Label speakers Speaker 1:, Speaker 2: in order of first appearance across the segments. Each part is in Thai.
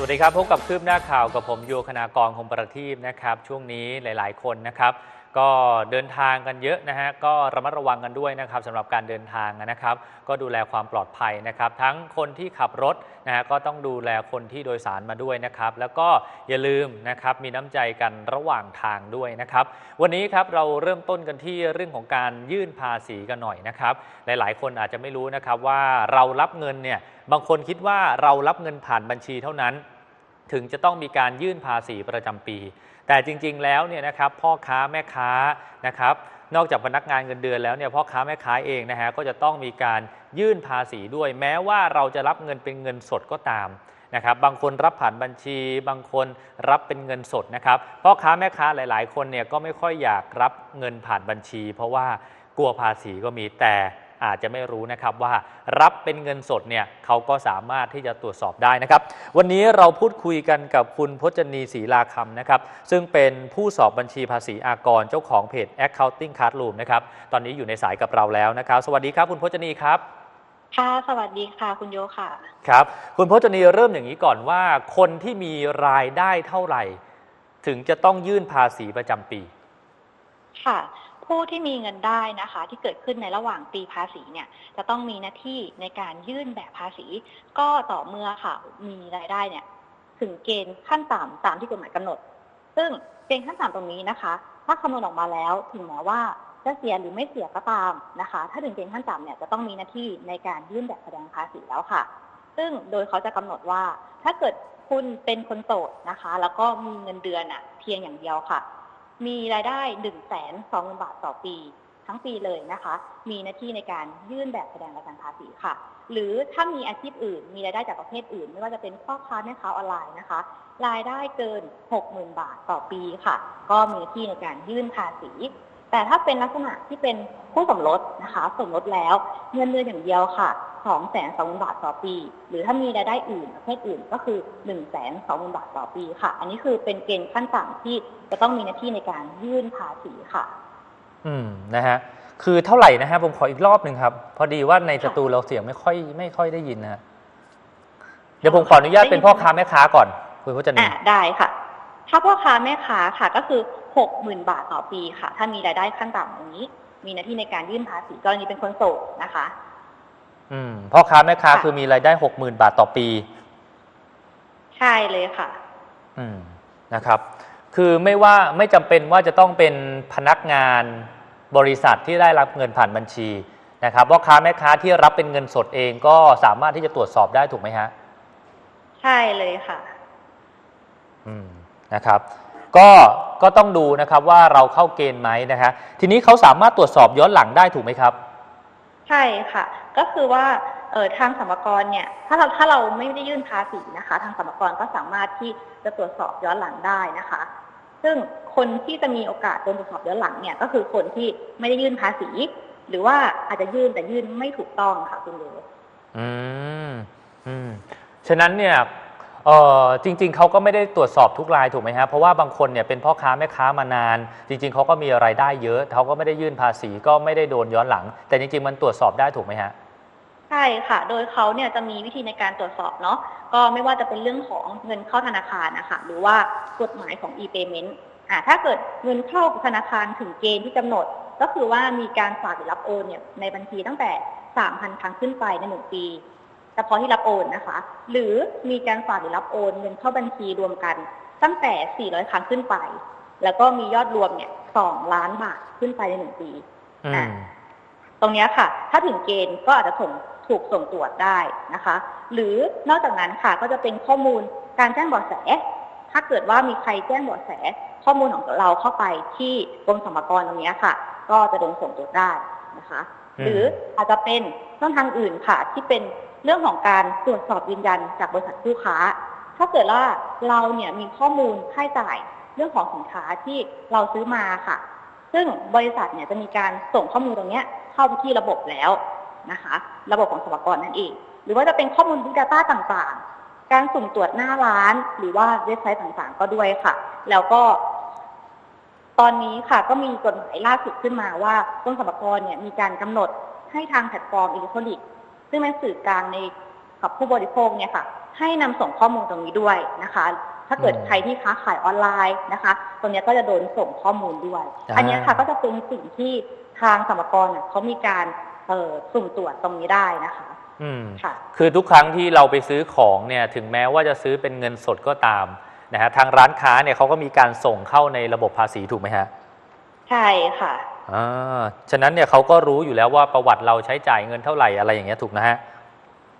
Speaker 1: สวัสดีครับ พบกับคืบหน้าข่าวกับผมโยคณากรคงประทีปนะครับ ช่วงนี้หลาย ๆ คนนะครับ ก็เดินทางกันเยอะนะฮะก็ระมัดระวังกันด้วยนะครับสำหรับการเดินทางนะครับ ก็ดูแลความปลอดภัยนะครับ ทั้งคนที่ขับรถนะฮะก็ต้องดูแลคนที่โดยสารมาด้วยนะครับ แล้วก็อย่าลืมนะครับมีน้ำใจกันระหว่างทางด้วยนะครับ วันนี้ครับเราเริ่มต้นกันที่เรื่องของการยื่นภาษีกันหน่อยนะครับ หลายๆ คนอาจจะไม่รู้นะครับว่าเรารับเงินเนี่ยบางคนคิดว่าเรารับเงินผ่านบัญชีเท่านั้น ถึงจะต้องมีการยื่นภาษีประจำปี แต่จริงๆแล้วเนี่ยนะครับพ่อค้าแม่ค้านะครับนอกจากพนักงานเงินเดือนแล้วเนี่ยพ่อค้าแม่ค้าเองนะฮะก็จะต้องมีการยื่นภาษีด้วย แม้ว่าเราจะรับเงินเป็นเงินสดก็ตามนะครับบางคนรับผ่านบัญชี บางคนรับเป็นเงินสดนะครับพ่อค้าแม่ค้าหลาย ๆ คนเนี่ยก็ไม่ค่อยอยากรับเงินผ่านบัญชี เพราะว่ากลัวภาษีก็มีแต่ อาจจะไม่รู้นะครับว่ารับเป็นเงินสดเนี่ยเขาก็สามารถที่จะตรวจสอบได้นะครับ วันนี้เราพูดคุยกันกับคุณพจนีศรีลาคำนะครับ ซึ่งเป็นผู้สอบบัญชีภาษีอากรเจ้าของเพจ Accounting Classroom นะครับ ตอนนี้อยู่ในสายกับเราแล้วนะครับ สวัสดีครับคุณพจนีครับ
Speaker 2: ค่ะสวัสดีค่ะคุณโยค่ะ
Speaker 1: ครับ คุณพจนีเริ่มอย่างนี้ก่อนว่า คนที่มีรายได้เท่าไหร่ ถึงจะต้องยื่นภาษีประจำปี
Speaker 2: ค่ะ ผู้ที่มีเงินได้นะคะ ที่เกิดขึ้นในระหว่างปีภาษีเนี่ยจะต้องมีหน้าที่ในการยื่นแบบภาษี ก็ต่อเมื่อค่ะมีรายได้เนี่ยถึงเกณฑ์ขั้นต่ำตามที่กฎหมายกำหนด ซึ่งเกณฑ์ขั้นต่ำตรงนี้นะคะ ถ้าคำนวณออกมาแล้วถึงแม้ว่าจะเสียหรือไม่เสียก็ตามนะคะ ถ้าถึงเกณฑ์ขั้นต่ำเนี่ยจะต้องมีหน้าที่ในการยื่นแบบแสดงภาษีแล้วค่ะ ซึ่งโดยเขาจะกำหนดว่า ถ้าเกิดคุณเป็นคนโสดนะคะ แล้วก็มีเงินเดือนอะเพียงอย่างเดียวค่ะ มีรายได้1นึ่งแสนสองบาทต่อปี ทั้งปีเลยนะคะ มีหน้าที่ในการยื่นแบบแสดงรายการภาษีค่ะ หรือถ้ามีอาชีพอื่น มีรายได้จากประเภทอื่น ไม่ว่าจะเป็นพ่อค้าแม่ค้าออนไลน์นะคะ รายได้เกิน 60,000 บาทต่อปีค่ะ ก็มีหน้าที่ในการยื่นภาษี แต่ถ้าเป็นลักษณะที่เป็นผู้สมรสนะคะ สมรสแล้วเงินเดือนอย่างเดียวค่ะ2 2 0 0 0 0บาทต่อปี หรือถ้ามีรายได้อื่นประเภทอื่นก็คือ1 2 0 0 0 0บาทต่อปีค่ะ อันนี้คือเป็นเกณฑ์ขั้นต่ำที่จะต้องมีหน้าที่ในการยื่นภาษีค่ะ
Speaker 1: อืมนะฮะคือเท่าไหร่นะฮะผมขออีกรอบหนึ่งครับ พอดีว่าในสตูเราเสียงไม่ค่อยไม่ค่อยได้ยินนะฮะเดี๋ยวผมขออนุญาตเป็นพ่อค้าแม่ค้าก่อนคุณพจนี
Speaker 2: อ่าได้ค่ะ ถ้าพ่อค้าแม่ค้าค่ะก็คือ หกหมื่นบาทต่อปีค่ะ ถ้ามีรายได้ขั้นต่ำอย่างนี้ มีหน้าที่ในการยื่นภาษีกรณีเป็นคนโสดนะคะ
Speaker 1: อืมพ่อค้าแม่ค้า
Speaker 2: ค่ะ
Speaker 1: คือมีรายได้หกหมื่นบาทต่อปี
Speaker 2: ใช่เลยค่ะ
Speaker 1: อืมนะครับ คือไม่ว่าไม่จำเป็นว่าจะต้องเป็นพนักงานบริษัทที่ได้รับเงินผ่านบัญชีนะครับพ่อค้าแม่ค้าที่รับเป็นเงินสดเองก็สามารถที่จะตรวจสอบได้ถูกไหมฮะ
Speaker 2: ใช่เลยค่ะ
Speaker 1: อืมนะครับ ก็ ก็ต้องดูนะครับว่าเราเข้าเกณฑ์ไหมนะฮะทีนี้เขาสามารถตรวจสอบย้อนหลังได้ถูกไหมครับ
Speaker 2: ใช่ค่ะ ก็คือว่าเออทางสรรพากรเนี่ยถ้าเราถ้าเราไม่ได้ยื่นภาษีนะคะ ทางสรรพากรก็สามารถที่จะตรวจสอบย้อนหลังได้นะคะ ซึ่งคนที่จะมีโอกาสโดนตรวจสอบย้อนหลังเนี่ยก็คือคนที่ไม่ได้ยื่นภาษี หรือว่าอาจจะยื่นแต่ยื่นไม่ถูกต้องค่ะคุณโย
Speaker 1: อืมอืมฉะนั้นเนี่ย เออจริง ๆเขาก็ไม่ได้ตรวจสอบทุกรายถูกไหมฮะเพราะว่าบางคนเนี่ยเป็นพ่อค้าแม่ค้ามานาน จริง ๆเขาก็มีรายได้เยอะเขาก็ไม่ได้ยื่นภาษีก็ไม่ได้โดนย้อนหลัง แต่จริง ๆ มันตรวจสอบได้ถูกไหมฮะ
Speaker 2: ใช่ค่ะ โดยเขาเนี่ยจะมีวิธีในการตรวจสอบเนาะก็ไม่ว่าจะเป็นเรื่องของเงินเข้าธนาคารนะคะหรือว่ากฎหมายของ e-payment อ่าถ้าเกิดเงินเข้าธนาคารถึงเกณฑ์ที่กำหนด ก็คือว่ามีการฝากหรือรับโอนเนี่ยในบัญชีตั้งแต่ 3,000 ครั้งขึ้นไปในหนึ่งปี ฉพาะที่รับโอนนะคะ หรือมีการฝากหรือรับโอนเงินเข้าบัญชีรวมกัน ตั้งแต่ 400 ครั้งขึ้นไป แล้วก็มียอดรวมเนี่ย 2 ล้านบาทขึ้นไปในหนึ่งปี
Speaker 1: อื
Speaker 2: อ่า
Speaker 1: ม
Speaker 2: ตรงเนี้ยค่ะ ถ้าถึงเกณฑ์ก็อาจจะส่งถูกส่งตรวจได้นะคะ หรือนอกจากนั้นค่ะก็จะเป็นข้อมูลการแจ้งเบาะแส ถ้าเกิดว่ามีใครแจ้งเบาะแส ข้อมูลของเราเข้าไปที่กรมสรรพากรตรงเนี้ยค่ะ ก็จะโดนส่งตรวจได้นะคะ
Speaker 1: อืม
Speaker 2: หรืออาจจะเป็นช่องทางอื่นค่ะที่เป็น เรื่องของการตรวจสอบยืนยันจากบริษัทคู่ค้า ถ้าเกิดว่าเราเนี่ยมีข้อมูลค่าใช้จ่ายเรื่องของสินค้าที่เราซื้อมาค่ะ ซึ่งบริษัทเนี่ยจะมีการส่งข้อมูลตรงเนี้ยเข้าไปที่ระบบแล้วนะคะ ระบบของสรรพากรนั่นเอง หรือว่าจะเป็นข้อมูล Big Data ต่างๆ การสุ่มตรวจหน้าร้าน หรือว่าเว็บไซต์ต่างๆ ก็ด้วยค่ะ แล้วก็ ตอนนี้ค่ะก็มีกฎหมายล่าสุดขึ้นมาว่ากรมสรรพากรเนี่ยมีการกำหนดให้ทางแพลตฟอร์มอิเล็กทรอนิกส์ ซึ่งเป็นสื่อกลางในกับผู้บริโภคเนี่ยค่ะ ให้นำส่งข้อมูลตรงนี้ด้วยนะคะ ถ้าเกิด
Speaker 1: อืม
Speaker 2: ใครที่ค้าขายออนไลน์นะคะ ตรงเนี้ยก็จะโดนส่งข้อมูลด้วย
Speaker 1: อ่า
Speaker 2: อันเนี้ยค่ะก็จะเป็นสิ่งที่ทางสรรพากรเนี่ยเขามีการเอ่อสุ่มตรวจตรงนี้ได้นะคะ
Speaker 1: อืม
Speaker 2: ค่ะ
Speaker 1: คือทุกครั้งที่เราไปซื้อของเนี่ยถึงแม้ว่าจะซื้อเป็นเงินสดก็ตามนะฮะทางร้านค้าเนี่ยเขาก็มีการส่งเข้าในระบบภาษีถูกไหมฮะ
Speaker 2: ใช่ค่ะ
Speaker 1: อ่า ฉะนั้นเนี่ยเขาก็รู้อยู่แล้วว่าประวัติเราใช้จ่ายเงินเท่าไหร่อะไรอย่างเงี้ยถูกนะฮะ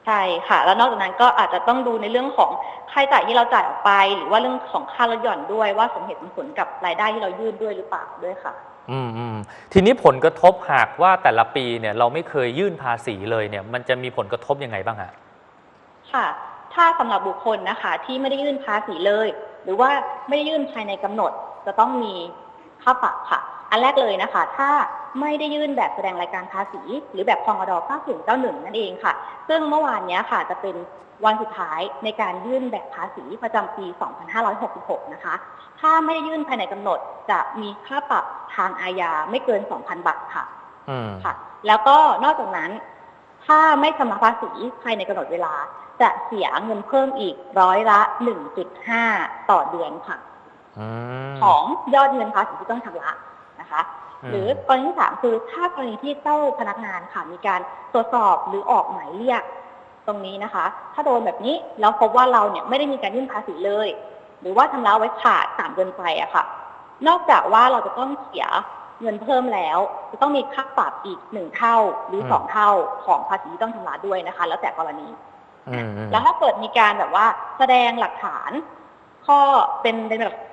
Speaker 2: ใช่ค่ะ แล้วนอกจากนั้นก็อาจจะต้องดูในเรื่องของค่าใช้จ่ายที่เราจ่ายออกไป หรือว่าเรื่องของค่าลดหย่อนด้วยว่าสมเหตุสมผลกับรายได้ที่เรายื่นด้วยหรือเปล่าด้วยค่ะ
Speaker 1: อืมอืมทีนี้ผลกระทบหากว่าแต่ละปีเนี่ยเราไม่เคยยื่นภาษีเลยเนี่ย มันจะมีผลกระทบยังไงบ้างฮะ
Speaker 2: ค่ะ ถ้าสำหรับบุคคลนะคะ ที่ไม่ได้ยื่นภาษีเลย หรือว่าไม่ได้ยื่นภายในกำหนด จะต้องมี ค่าปรับค่ะ อันแรกเลยนะคะ ถ้าไม่ได้ยื่นแบบแสดงรายการภาษี หรือแบบพองอด9091 นั่นเองค่ะ ซึ่งเมื่อวานเนี้ยค่ะจะเป็นวันสุดท้ายในการยื่นแบบภาษีประจำปี 2566 นะคะ ถ้าไม่ได้ยื่นภายในกำหนดจะมีค่าปรับทางอาญาไม่เกิน 2,000 บาทค่ะ
Speaker 1: อืม
Speaker 2: ค่ะ แล้วก็นอกจากนั้น ถ้าไม่ชำระภาษีภายในกำหนดเวลา จะเสียเงินเพิ่มอีกร้อยละ 1.5 ต่อเดือนค่ะ
Speaker 1: อืม
Speaker 2: ของยอดเงินภาษีที่ต้องชำระนะคะ
Speaker 1: อืม
Speaker 2: หรือกรณีที่สามคือถ้ากรณีที่เจ้าพนักงานค่ะมีการตรวจสอบหรือออกหมายเรียกตรงนี้นะคะ ถ้าโดนแบบนี้แล้วพบว่าเราเนี่ยไม่ได้มีการยื่นภาษีเลย หรือว่าชำระไว้ขาดต่ำเกินไปอะค่ะ นอกจากว่าเราจะต้องเสียเงินเพิ่มแล้ว จะต้องมีค่าปรับอีกหนึ่งเท่าหรือสองเท่าของภาษีที่ต้องชำระด้วยนะคะ แล้วแต่กรณี
Speaker 1: อืมอืม
Speaker 2: แล้วถ้าเกิดมีการแบบว่าแสดงหลักฐาน ข้อเป็นเป็นแบบเอ่อ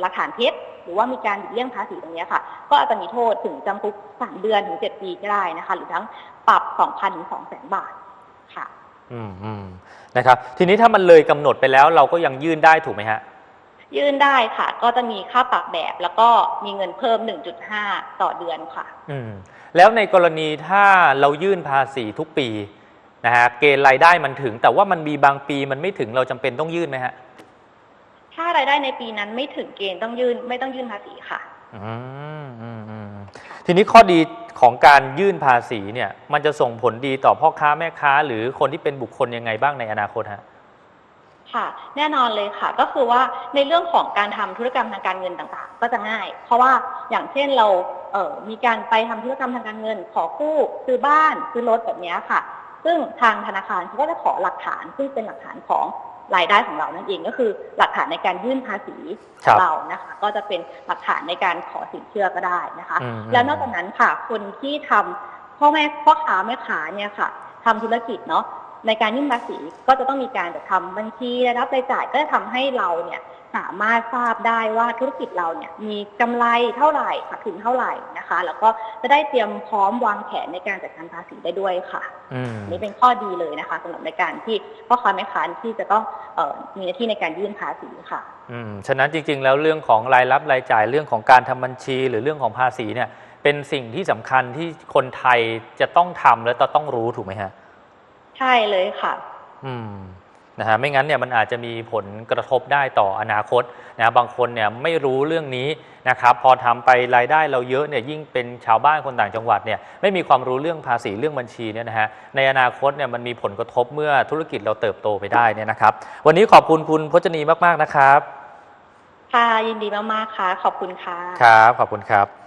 Speaker 2: หลักฐานเท็จหรือว่ามีการหลีกเลี่ยงภาษีตรงเนี้ยค่ะ ก็อาจจะมีโทษถึงจำคุกสามเดือนถึงเจ็ดปีก็ได้นะคะ หรือทั้งปรับสองพันถึงสองแสนบาทค่ะ
Speaker 1: อืมอืมนะครับ ทีนี้ถ้ามันเลยกำหนดไปแล้วเราก็ยังยื่นได้ถูกไหมฮะ
Speaker 2: ยื่นได้ค่ะ ก็จะมีค่าปรับแบบแล้วก็มีเงินเพิ่ม 1.5 ต่อเดือนค่ะ
Speaker 1: อืมแล้วในกรณีถ้าเรายื่นภาษีทุกปีนะฮะเกณฑ์รายได้มันถึง แต่ว่ามันมีบางปีมันไม่ถึงเราจำเป็นต้องยื่นไหมฮะ
Speaker 2: ถ้ารายได้ในปีนั้นไม่ถึงเกณฑ์ต้องยื่นไม่ต้องยื่นภาษีค่ะ
Speaker 1: อืมอืมอืมทีนี้ข้อดีของการยื่นภาษีเนี่ย มันจะส่งผลดีต่อพ่อค้าแม่ค้า หรือคนที่เป็นบุคคลยังไงบ้างในอนาคตฮะ
Speaker 2: ค่ะแน่นอนเลยค่ะ ก็คือว่าในเรื่องของการทำธุรกรรมทางการเงินต่างๆ ก็จะง่าย เพราะว่าอย่างเช่นเราเอ่อมีการไปทำธุรกรรมทางการเงิน ขอกู้ซื้อบ้านซื้อรถแบบเนี้ยค่ะ ซึ่งทางธนาคารเขาก็จะขอหลักฐานซึ่งเป็นหลักฐานของ รายได้ของเรานั่นเองก็คือหลักฐานในการยื่นภาษี
Speaker 1: ครับ
Speaker 2: เรานะคะ ก็จะเป็นหลักฐานในการขอสินเชื่อก็ได้นะคะ
Speaker 1: อืม
Speaker 2: แล้วนอกจากนั้นค่ะคนที่ทำพ่อแม่พ่อค้าแม่ค้าเนี่ยค่ะทำธุรกิจเนาะ ในการยื่นภาษีก็จะต้องมีการจัดทำบัญชีรายรับรายจ่ายก็จะทำให้เราเนี่ยสามารถทราบได้ว่าธุรกิจเราเนี่ยมีกำไรเท่าไหร่ขาดทุนเท่าไหร่นะคะ แล้วก็จะได้เตรียมพร้อมวางแผนในการจัดการภาษีได้ด้วยค่ะ
Speaker 1: อืม
Speaker 2: นี่เป็นข้อดีเลยนะคะสำหรับในการที่พ่อค้าแม่ค้าที่จะต้องออมีหน้าที่ในการยื่นภาษีค่ะ
Speaker 1: อืมฉะนั้นจริง ๆ แล้วเรื่องของรายรับรายจ่ายเรื่องของการทำบัญชีหรือเรื่องของภาษีเนี่ยเป็นสิ่งที่สำคัญที่คนไทยจะต้องทำและต้องรู้ถูกไหมฮะ
Speaker 2: ใช่เลยค่ะ
Speaker 1: อืมนะฮะไม่งั้นเนี่ยมันอาจจะมีผลกระทบได้ต่ออนาคตนะบางคนเนี่ยไม่รู้เรื่องนี้นะครับพอทำไปรายได้เราเยอะเนี่ยยิ่งเป็นชาวบ้านคนต่างจังหวัดเนี่ยไม่มีความรู้เรื่องภาษีเรื่องบัญชีเนี่ยนะฮะในอนาคตเนี่ยมันมีผลกระทบเมื่อธุรกิจเราเติบโตไปได้เนี่ยนะครับ วันนี้ขอบคุณคุณพจนีมาก ๆ นะครับ
Speaker 2: ค่ะยินดีมาก ๆ ค่ะ ขอบคุณค่ะ
Speaker 1: ครับขอบคุณครับ